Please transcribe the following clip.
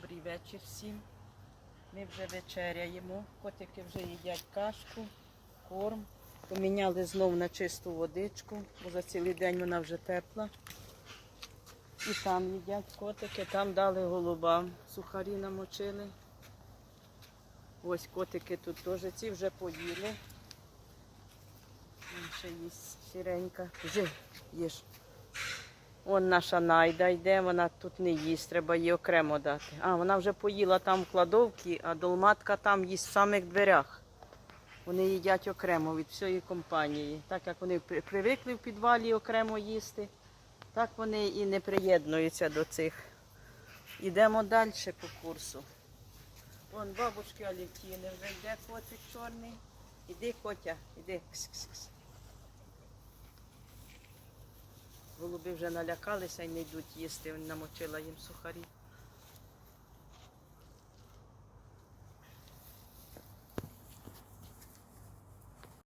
добрий вечір всім. Ми вже вечеряємо. Котики вже їдять кашку, корм. Поміняли знов на чисту водичку, бо за цілий день вона вже тепла. І там їдять котики, там дали голубам. Сухарі намочили. Ось котики тут теж ці вже поїли. Ще їсть сіренька. Жи, їж. Вон наша найда йде, вона тут не їсть, треба їй окремо дати. А, вона вже поїла там в кладовці, а долматка там їсть в самих дверях. Вони їдять окремо від всієї компанії. Так як вони привикли в підвалі окремо їсти, так вони і не приєднуються до цих. Йдемо далі по курсу. Вон бабушки Алівтіни вже йде котик чорний. Іди, котя, іди. Кс-кс-кс. Голуби вже налякалися і не йдуть їсти, намочила їм сухарі.